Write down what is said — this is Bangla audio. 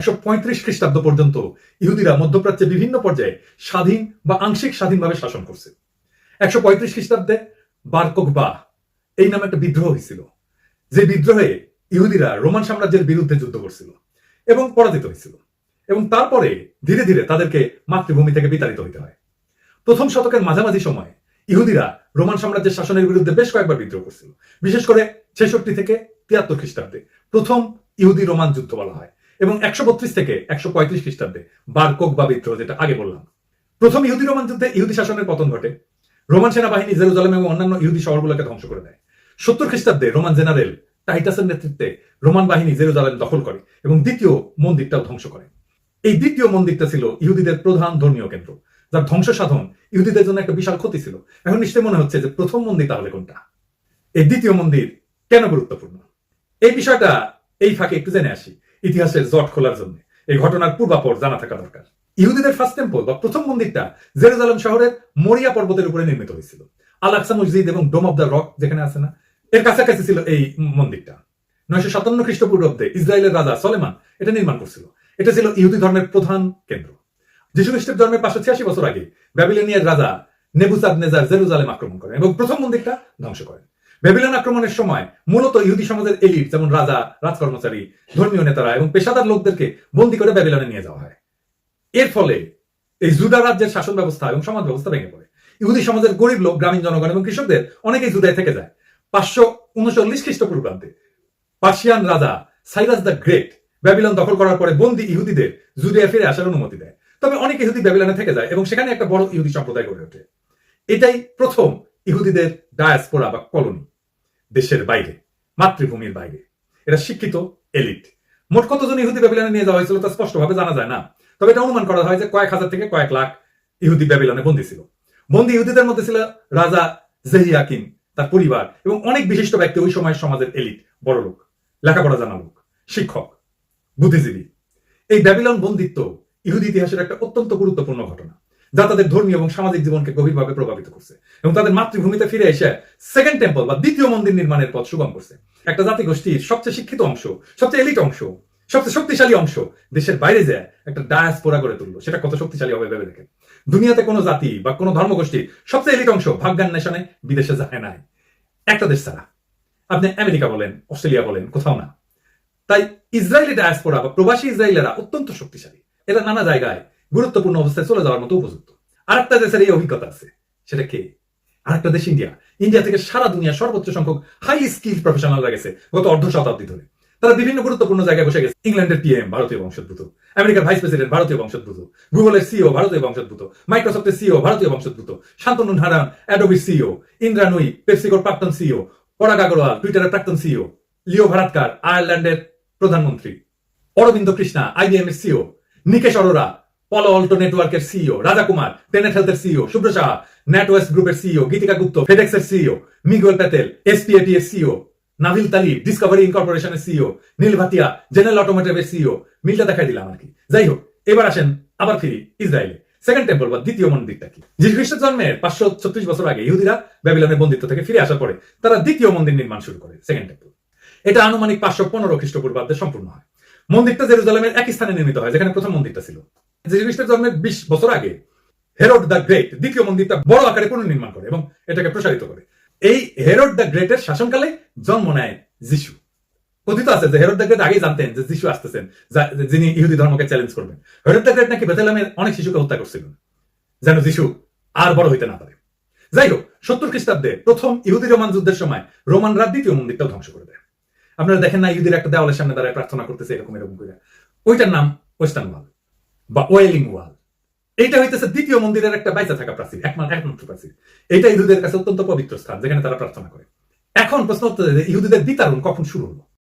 একশো পঁয়ত্রিশ খ্রিস্টাব্দ পর্যন্ত ইহুদিরা মধ্যপ্রাচ্যে বিভিন্ন পর্যায়ে স্বাধীন বা আংশিক স্বাধীনভাবে শাসন করছে। একশো পঁয়ত্রিশ খ্রিস্টাব্দে বারকোকবা এই নামে একটা বিদ্রোহ হয়েছিল, যে বিদ্রোহে ইহুদিরা রোমান সাম্রাজ্যের বিরুদ্ধে যুদ্ধ করছিল এবং পরাজিত হয়েছিল এবং তারপরে ধীরে ধীরে তাদেরকে মাতৃভূমি থেকে বিতাড়িত হইতে হয়। প্রথম শতকের মাঝামাঝি সময়ে ইহুদিরা রোমান সাম্রাজ্যের শাসনের বিরুদ্ধে বেশ কয়েকবার বিদ্রোহ করছিল, বিশেষ করে ছেষট্টি থেকে তিয়াত্তর খ্রিস্টাব্দে প্রথম ইহুদি রোমান যুদ্ধ বলা হয়। এবং একশো বত্রিশ থেকে একশো পঁয়ত্রিশ খ্রিস্টাব্দে বারকোক বা বিদ্রোহ, যেটা আগে বললাম। প্রথম ইহুদি রোমান যুদ্ধে ইহুদি শাসনের পতন ঘটে। রোমান সেনাবাহিনী জেরুজালেম এবং অন্যান্য ইহুদি শহরগুলোকে ধ্বংস করে দেয়। সত্তর খ্রিস্টাব্দে রোমান জেনারেল টাইটাসের নেতৃত্বে রোমান বাহিনী জেরুজালেম দখল করে এবং দ্বিতীয় মন্দিরটাও ধ্বংস করে। এই দ্বিতীয় মন্দিরটা ছিল ইহুদিদের প্রধান ধর্মীয় কেন্দ্র, যার ধ্বংস সাধন ইহুদিদের জন্য একটা বিশাল ক্ষতি ছিল। এখন নিশ্চয়ই মনে হচ্ছে যে প্রথম মন্দির তাহলে কোনটা? এই দ্বিতীয় মন্দির কেন গুরুত্বপূর্ণ? এই বিষয়টা এই ফাঁকে একটু জেনে আসি। ইতিহাসের জট খোলার জন্য। এই ঘটনার পূর্বাপর জানা থাকা দরকার। ইহুদিদের ফার্স্ট টেম্পল বা প্রথম মন্দিরটা জেরুজালেম শহরের মরিয়া পর্বতের উপরে নির্মিত হয়েছিল। আল আকসা মসজিদ এবং ডোম অব দ্য রক যেখানে আছে না, এর কাছাকাছি ছিল এই মন্দিরটা। নয়শো সাতান্ন খ্রিস্টপূর্বাব্দে ইসরায়েলের রাজা সলেমান এটা নির্মাণ করছিল। এটা ছিল ইহুদি ধর্মের প্রধান কেন্দ্র। যিশু খ্রিস্টের জন্মের পাঁচশো ছিয়াশি বছর আগে ব্যাবিলনিয়ার রাজা নেবুসাদ নেজার জেরুজালেম আক্রমণ করেন এবং প্রথম মন্দিরটা ধ্বংস করেন। ব্যাবিলন আক্রমণের সময় মূলত ইহুদি সমাজের এলিট, যেমন রাজা, রাজকর্মচারী, ধর্মীয় নেতারা এবং পেশাদার লোকদেরকে বন্দী করে ব্যাবিলনে নিয়ে যাওয়া হয়। এর ফলে এই জুদা রাজ্যের শাসন ব্যবস্থা এবং সমাজ ব্যবস্থা ভেঙে পড়ে। ইহুদি সমাজের গরিব লোক, গ্রামীণ জনগণ এবং কৃষকদের অনেকেই জুদায় থেকে যায়। পাঁচশো উনচল্লিশ খ্রিস্টপূর্বাব্দে পার্সিয়ান রাজা সাইরাস দ্য গ্রেট ব্যাবিলন দখল করার পরে বন্দী ইহুদিদের জুদিয়া ফিরে আসার অনুমতি দেয়। তবে অনেক ইহুদি ব্যাবিলনে থেকে যায় এবং সেখানে একটা বড় ইহুদি সম্প্রদায় গড়ে ওঠে। এটাই প্রথম ইহুদিদের ডায়াসপোরা বা কলোনি দেশের বাইরে, মাতৃভূমির বাইরে। এরা শিক্ষিত এলিট মোট কতজন ইহুদি ব্যাবিলনে নিয়ে যাওয়া হয়েছিল তা স্পষ্টভাবে জানা যায় না। তবে এটা অনুমান করা হয় যে কয়েক হাজার থেকে কয়েক লাখ ইহুদি ব্যাবিলনে বন্দী ছিল। বন্দী ইহুদিদের মধ্যে ছিল রাজা জেহিয়াকিন তার পরিবার এবং অনেক বিশিষ্ট ব্যক্তি ওই সময় সমাজের এলিট বড় লোক, লেখাপড়া জানা লোক, শিক্ষক, বুদ্ধিজীবী। এই ব্যাবিলন বন্দিত্ব ইহুদি ইতিহাসের একটা অত্যন্ত গুরুত্বপূর্ণ ঘটনা। যা তাদের ধর্মীয় এবং সামাজিক জীবনকে গভীরভাবে প্রভাবিত করছে এবং তাদের মাতৃভূমিতে ফিরে এসে সেকেন্ড টেম্পল বা দ্বিতীয় মন্দির নির্মাণের পথ সুগম করছে। একটা জাতিগোষ্ঠীর সবচেয়ে শিক্ষিত অংশ, সবচেয়ে এলিট অংশ, সবচেয়ে শক্তিশালী অংশ দেশের বাইরে যায় একটা ডায়াসপোরা গড়ে তুললো। সেটা কত শক্তিশালী হবে ভেবে দেখেন। দুনিয়াতে কোনো জাতি বা কোনো ধর্মগোষ্ঠী সবচেয়ে এলিট অংশ ভাগ্যান্বেষণে বিদেশে যায় নাই। একটা দেশ ছাড়া। আপনি আমেরিকা বলেন, অস্ট্রেলিয়া বলেন, কোথাও না। তাই ইসরায়েলি ডায়াসপোরা বা প্রবাসী ইসরায়েলেরা অত্যন্ত শক্তিশালী। এরা নানা জায়গায় গুরুত্বপূর্ণ অবস্থায় চলে যাওয়ার মতো উপযুক্ত। আরেকটা দেশের এই অভিজ্ঞতা আছে, সেটা কে? আরেকটা দেশ, ইন্ডিয়া। ইন্ডিয়া থেকে সারা দুনিয়া সর্বোচ্চ সংখ্যক হাই স্কিল প্রফেশনালরা গেছে গত অর্ধ শতাব্দী ধরে। তারা বিভিন্ন গুরুত্বপূর্ণ জায়গায় বসে গেছে। ইংল্যান্ডের পিএম ভারতীয় বংশোদ্ভূত। আমেরিকার ভাইস প্রেসিডেন্ট ভারতীয় বংশোদ্ভূত। গুগলের সিও ভারতীয় বংশোদ্ভূত। মাইক্রোসফটের সিও ভারতীয় বংশোদ্ভূত। শান্তনু নারায়ণ অ্যাডোবি সিও ইন্দ্রা নুই পেপসিকোর প্রাক্তন সিও পরাগ আগরওয়াল টুইটারের প্রাক্তন সিও লিও ভারাতকার আয়ারল্যান্ডের প্রধানমন্ত্রী। অরবিন্দ কৃষ্ণা আইবিএম এর CEO Nikesh Arora Palo Alto নেটওয়ার্কের সিইও রাজা কুমার টেনেট হেলথের সিইও শুভ্র সাহা ন্যাটওয়েস্ট গ্রুপের সিইও গীতিকা গুপ্ত ফেডেক্স এর সিইও মিগুয়েল প্যাটেল এসপিএটি এর সিইও নাভিল তালি ডিসকভারি ইনকর্পোরেশনের সিইও নীল ভাতিয়া জেনারেল অটোমোটিভের সিইও মিলটা দেখাই দিলাম আর কি যাই হোক, এবার আসেন, আবার ফিরি, ইসরায়েলে। সেকেন্ড টেম্পল বা দ্বিতীয় মন্দিরটা কি? যিশু খ্রিস্টের জন্মের পাঁচশো ছত্রিশ বছর আগে ইহুদিরা ব্যাবিলনের বন্দিত্ব থেকে ফিরে আসার পরে তারা দ্বিতীয় মন্দির নির্মাণ শুরু করে সেকেন্ড টেম্পল এটা আনুমানিক পাঁচশো পনেরো খ্রিস্টপূর্বাব্দে সম্পূর্ণ হয়। মন্দিরটা জেরুজালেমের একই স্থানে নির্মিত হয়, যেখানে প্রথম মন্দিরটা ছিল। খ্রিস্টের জন্মের বিশ বছর আগে হেরোড দ্য গ্রেট দ্বিতীয় মন্দিরটা বড় আকারে পুনর্নির্মাণ করে এবং এটাকে প্রসারিত করে। এই হেরোড দ্য গ্রেটের শাসনকালে জন্ম নেয় যিশু। কথিত আছে যে হেরোড দ্য গ্রেট আগেই জানতেন যে যিশু আসতেছেন যিনি ইহুদি ধর্মকে চ্যালেঞ্জ করবেন। দ্য গ্রেট নাকি অনেক শিশুকে হত্যা করছিলেন, যেন যিশু আর বড় হইতে না পারে। যাই হোক, সত্তর খ্রিস্টাব্দে প্রথম ইহুদি রোমান যুদ্ধের সময় রোমানরা দ্বিতীয় মন্দিরটাও ধ্বংস করে দেয়। আপনারা দেখেন না ইহুদির একটা দেওয়ালের সামনে দাঁড়ায় প্রার্থনা করতেছে এরকম এরকম করে ওইটার নাম ওয়েস্টার্ন ওয়াল বা ওয়েলিং ওয়াল। এইটা হইতেছে দ্বিতীয় মন্দিরের একটা বাইচা থাকা প্রাচীর একমাত্র একমাত্র প্রাচীর। এটা ইহুদের কাছে অত্যন্ত পবিত্র স্থান, যেখানে তারা প্রার্থনা করে। এখন প্রশ্ন হচ্ছে ইহুদিদের বিতারণ কখন শুরু হলো?